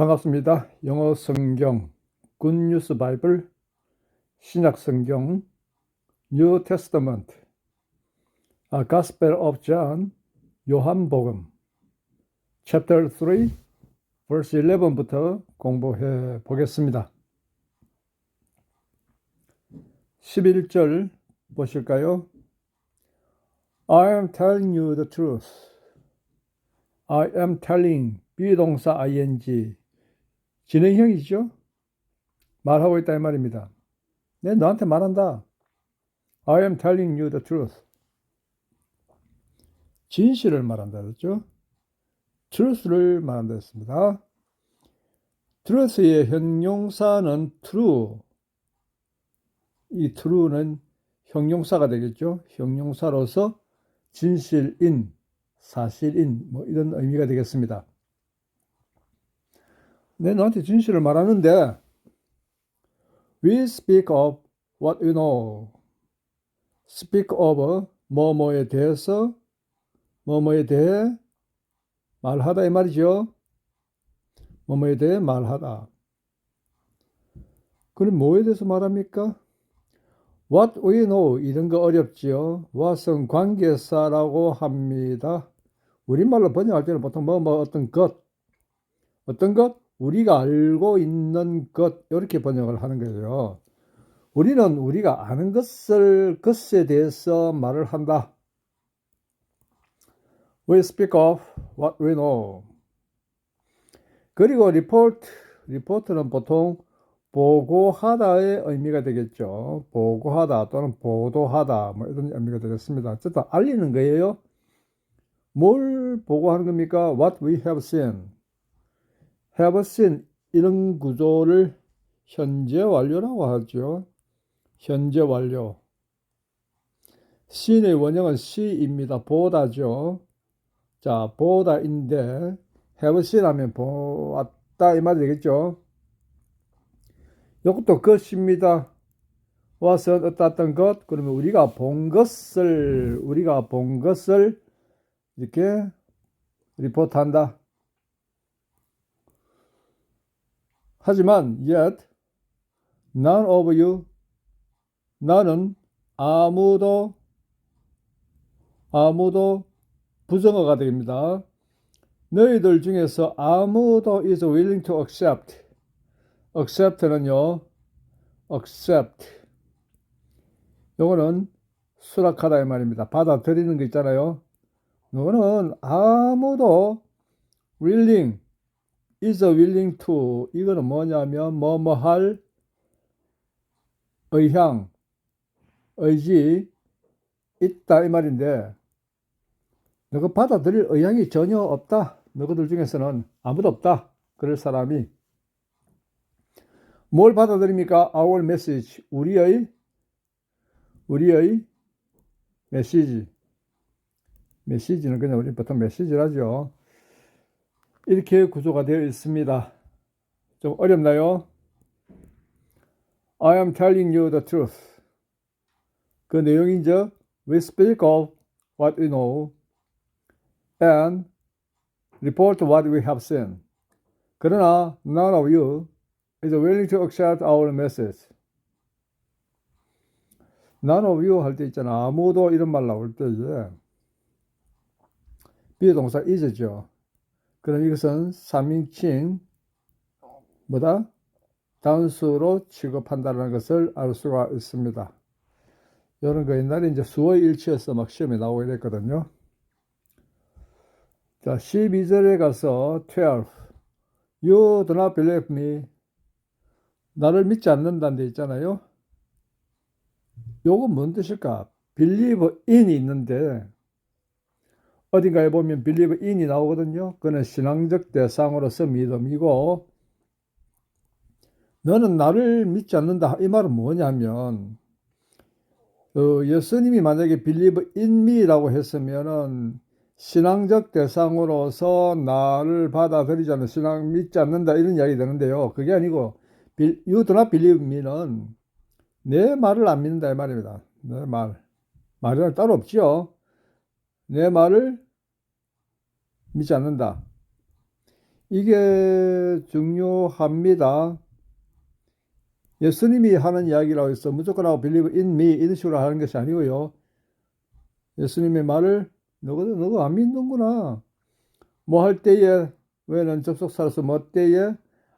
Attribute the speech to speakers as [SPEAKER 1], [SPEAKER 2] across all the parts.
[SPEAKER 1] 반갑습니다. 영어 성경 굿뉴스 바이블 신약 성경 뉴 테스터먼트 아 가스펠 오브 존 요한복음 챕터 3 verse 11부터 공부해 보겠습니다. 11절 보실까요? I am telling you the truth. I am telling 비동사 ing 진행형이죠. 말하고 있다 이 말입니다. 내 너한테 말한다. I am telling you the truth. 진실을 말한다 그랬죠. truth를 말한다 했습니다. truth의 형용사는 true. 이 true는 형용사가 되겠죠. 형용사로서 진실인, 사실인 뭐 이런 의미가 되겠습니다. 내 너한테 진실을 말하는데 we speak of what we know. speak of 뭐뭐에 대해서 뭐뭐에 대해 말하다 이 말이죠. 뭐뭐에 대해 말하다. 그럼 뭐에 대해서 말합니까? What we know 이런 거 어렵지요. what은 관계사라고 합니다. 우리말로 번역할 때는 보통 뭐뭐 어떤 것 어떤 것 우리가 알고 있는 것 이렇게 번역을 하는 거예요. 우리는 우리가 아는 것을 것에 대해서 말을 한다. We speak of what we know. 그리고 report, report는 보통 보고하다의 의미가 되겠죠. 보고하다 또는 보도하다 뭐 이런 의미가 되겠습니다. 어쨌든 알리는 거예요. 뭘 보고하는 겁니까? What we have seen. Have 이런 구조를 현재 완료라고 하죠. 현재 완료. seen의 원형은 see입니다. 보다죠. 자, 보다인데 seen 하면 보았다 이 말이 되겠죠. 이것도 것입니다. 와서 어떤 것 그러면 우리가 본 것을 우리가 본 것을 이렇게 리포트한다. 하지만 yet none of you 나는 아무도 아무도 부정어가 됩니다. 너희들 중에서 아무도 is willing to accept accept는요 accept 요거는 수락하다 이 말입니다. 받아들이는 거 있잖아요. 요거는 아무도 willing is willing to. 이거는 뭐냐면 뭐 뭐 할 의향 의지 있다 이 말인데 너가 받아들일 의향이 전혀 없다. 너희들 중에서는 아무도 없다. 그럴 사람이 뭘 받아들입니까? our message 우리의 우리의 메시지 메시지는 그냥 우리 보통 메시지라죠 이렇게 구조가 되어 있습니다. 좀 어렵나요? I am telling you the truth. 그 내용이죠. We speak of what we know and report what we have seen. 그러나 none of you is willing to accept our message. none of you 할 때 있잖아. 아무도 이런 말 나올 때 이제 비동사 is죠. 그럼 이것은 3인칭 뭐다? 단수로 취급한다는 것을 알 수가 있습니다. 이런 거 옛날에 이제 수어 일치에서 막 시험에 나오게 됐거든요. 자, 12절에 가서 12. You do not believe me. 나를 믿지 않는다는 데 있잖아요. 요건 뭔 뜻일까? believe in이 있는데 어딘가에 보면 believe in이 나오거든요. 그는 신앙적 대상으로서 믿음이고 너는 나를 믿지 않는다. 이 말은 뭐냐면 어, 예수님이 만약에 in me라고 했으면은 신앙적 대상으로서 나를 받아들이지 않는 신앙 믿지 않는다 이런 이야기 되는데요. 그게 아니고 not believe me는 내 말을 안 믿는다 이 말입니다. 내 말. 말은 따로 없죠. 내 말을 믿지 않는다. 이게 중요합니다. 예수님이 하는 이야기라고 해서 무조건 하고 believe in me 이런 식으로 하는 것이 아니고요. 예수님의 말을 너가 너가 안 믿는구나. 뭐 할 때에 왜는 접속사로서 뭐 때에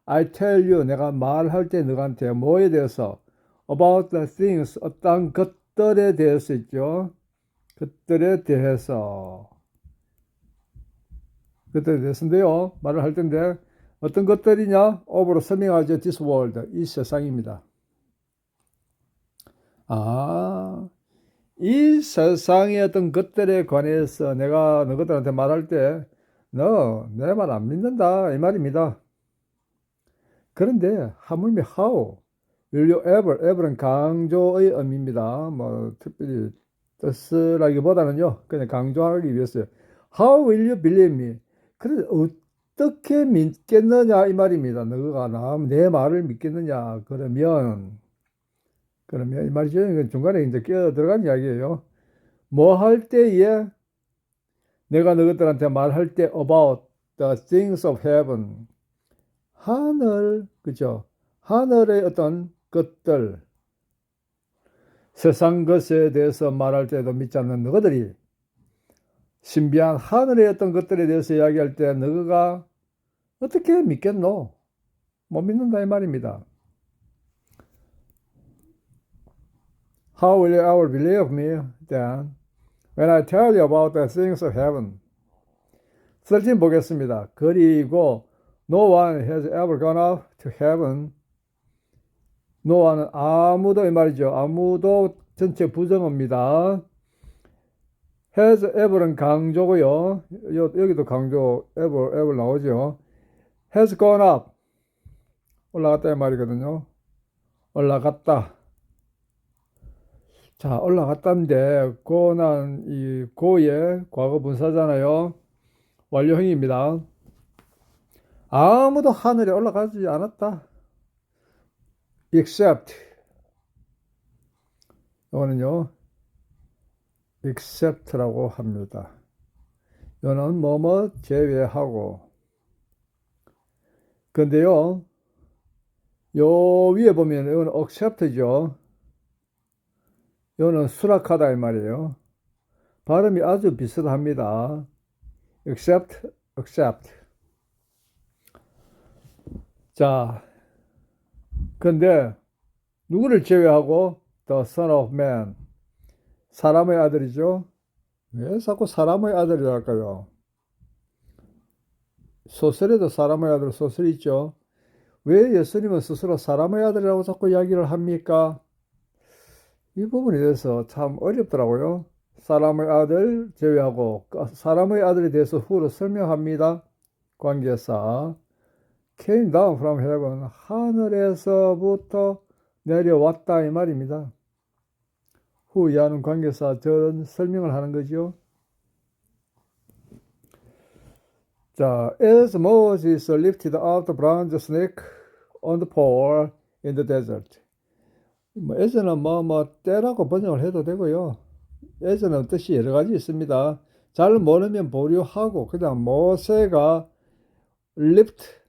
[SPEAKER 1] I tell you 내가 말할 때 너한테 뭐에 대해서 about the things 어떤 것들에 대해서 있죠. 것들에 대해서 것들에 대해서인데요. 말을 할 텐데 어떤 것들이냐? 업으로 설명하죠. this world 이 세상입니다. 아, 이 세상의 어떤 것들에 관해서 내가 너희들한테 말할 때, 너 내 말 안 믿는다 이 말입니다. 그런데 하물며 how will you ever ever은 강조의 의미입니다. 뭐 특별히 뜻이라기보다는요 그냥 강조하기 위해서요. How will you believe me? 그래 어떻게 믿겠느냐 이 말입니다. 너가 나 내 말을 믿겠느냐 그러면 그러면 이 말이죠. 중간에 이제 끼어 들어간 이야기예요. 뭐 할 때에 내가 너희들한테 말할 때 about the things of heaven 하늘 그죠? 하늘의 어떤 것들 세상 것에 대해서 말할 때도 믿지 않는 너희들이 신비한 하늘의 어떤 것들에 대해서 이야기할 때 너가 어떻게 믿겠노? 못 믿는다 이 말입니다. How will you ever believe me then when I tell you about the things of heaven? 13 보겠습니다. 그리고 No one has ever gone up to heaven. One은 아무도 이 말이죠. 아무도 전체 부정어입니다. has ever은 강조고요. 여, 여기도 강조 ever 나오죠. has gone up 올라갔다 이 말이거든요. 올라갔다. 자, 올라갔다인데 go는 이 go의 과거 분사잖아요. 완료형입니다. 아무도 하늘에 올라가지 않았다. Except 이거는요. except라고 합니다. 이거는 뭐뭐 제외하고 근데요. 요 위에 보면 이거는 accept죠. 이거는 수락하다 이 말이에요. 발음이 아주 비슷합니다. accept, accept. 자, 근데 누구를 제외하고 the son of man 사람의 아들이죠. 왜 자꾸 사람의 아들이라 할까요? 소설에도 사람의 아들 소설이 있죠. 왜 예수님은 스스로 사람의 아들이라고 자꾸 이야기를 합니까? 이 부분에 대해서 참 어렵더라고요. 사람의 아들 제외하고 사람의 아들에 대해서 후로 설명합니다. 관계사 came down from heaven 하늘에서부터 내려왔다 이 말입니다. 후 이하는 관계사 저런 설명을 하는 거죠. 자, as Moses lifted up the bronze snake on the pole in the desert. 뭐 에서는 뭐, 뭐, 때라고 번역을 해도 되고요. 에서는 뜻이 여러 가지 있습니다. 잘 모르면 보류하고, 그냥 모세가 lift,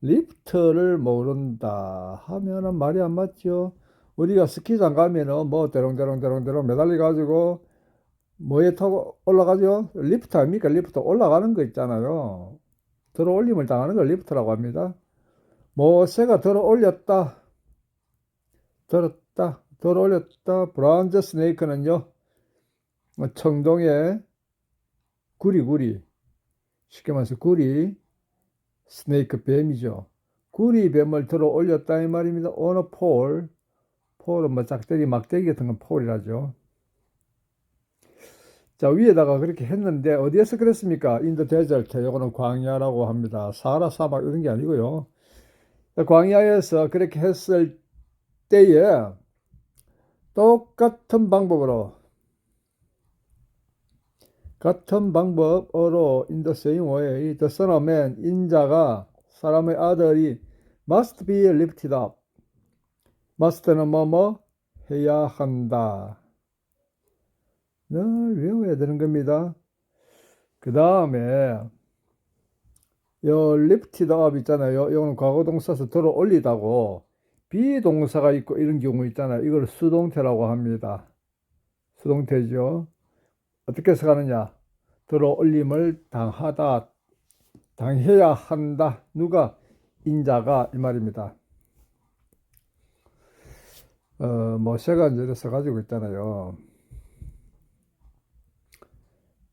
[SPEAKER 1] 리프트를 모른다 하면은 말이 안 맞죠. 우리가 스키장 가면은 뭐 대롱대롱대롱대롱 매달려 가지고 뭐에 타고 올라가죠? 리프트 아닙니까? 리프트 올라가는 거 있잖아요. 들어 올림을 당하는 걸 리프트라고 합니다. 모세가 들어 올렸다. 들었다. 들어 올렸다. 브라운즈 스네이크는요. 청동의 구리구리. 쉽게 말해서 구리. 스네이크 뱀이죠. 구리 뱀을 들어 올렸다 이 말입니다. 어느 폴. 폴은 뭐 짝대기 막대기 같은 건 폴이라죠. 자, 위에다가 그렇게 했는데, 어디에서 그랬습니까? 인도 데절트, 요거는 광야라고 합니다. 사하라 사막 이런 게 아니고요. 광야에서 그렇게 했을 때에 똑같은 방법으로, 같은 방법으로 in the son of man, 인자가, 사람의 아들이 must be lifted up. must는 뭐뭐 해야 한다. 늘 외워야 되는 겁니다. 그 다음에 요 lifted up 있잖아요. 요거는 과거 동사서 들어 올리다고 비동사가 있고 이런 경우 있잖아요. 이걸 수동태라고 합니다. 수동태죠. 어떻게 해석하느냐? 들어 올림을 당하다, 당해야 한다. 누가? 인자가 이 말입니다. 어, 모세가 이제 이래서 가지고 있잖아요.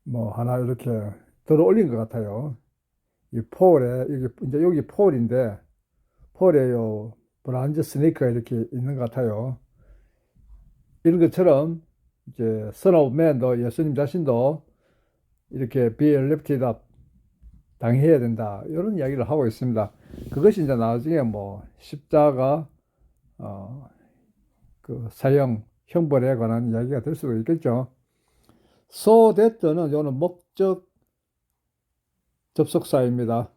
[SPEAKER 1] 뭐 하나 이렇게 들어 올린 것 같아요. 이 폴에 여기 이제 여기 폴인데 폴에 요 브란즈 스네이크가 이렇게 있는 것 같아요. 이런 것처럼 이제 of Man도 예수님 자신도 이렇게 up 당해야 된다 이런 이야기를 하고 있습니다. 그것이 이제 나중에 뭐 십자가 어, 그 사형 형벌에 관한 이야기가 될 수도 있겠죠. that는 이거는 목적 접속사입니다.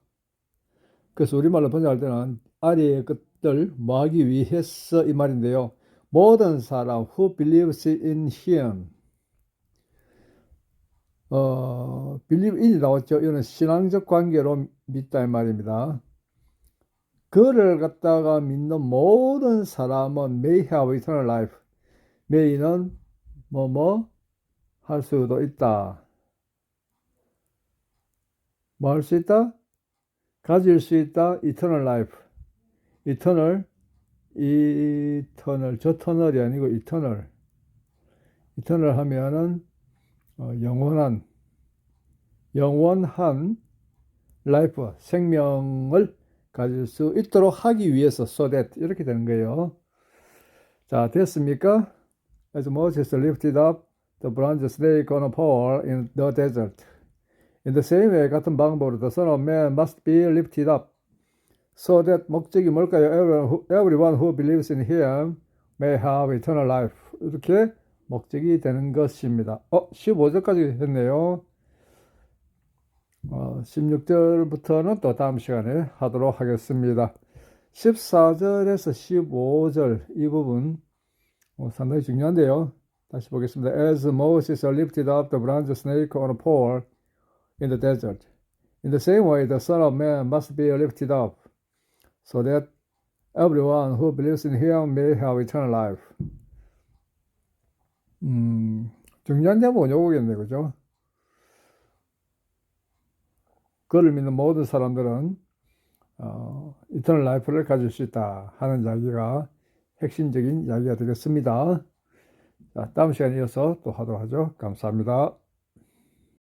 [SPEAKER 1] 그래서 우리말로 번역할 때는 아래의 것들 뭐 하기 위해서 이 말인데요. 모든 사람 who believes in him 어, believe in이 나왔죠. 이거는 신앙적 관계로 믿다 이 말입니다. 그를 갖다가 믿는 모든 사람은 may have eternal life. may는 뭐뭐 할 수도 있다. 뭐 할 수 있다? 가질 수 있다. eternal life. eternal, eternal, 저 터널이 아니고 eternal. eternal 하면은 어, 영원한, 영원한 life, 생명을 가질 수 있도록 하기 위해서 so that 이렇게 되는 거예요. 자, 됐습니까? As Moses lifted up the bronze snake on a pole in the desert. In the same way, 같은 방법으로 the Son of Man must be lifted up, so that 목적이 뭘까요? Everyone who, believes in Him may have eternal life. 이렇게 목적이 되는 것입니다. 어, 15절까지 했네요. 어, 16절부터는 또 다음 시간에 하도록 하겠습니다. 14절에서 15절 이 부분 어, 상당히 중요한데요. 다시 보겠습니다. As Moses lifted up the bronze snake on a pole in the desert, in the same way the Son of Man must be lifted up, so that everyone who believes in him may have eternal life. 음, 중요한 제목은 요거겠네, 그죠? 그를 믿는 모든 사람들은 어, 이터널 라이프를 가질 수 있다 하는 이야기가 핵심적인 이야기가 되겠습니다. 자, 다음 시간에 이어서 또 하도록 하죠. 감사합니다.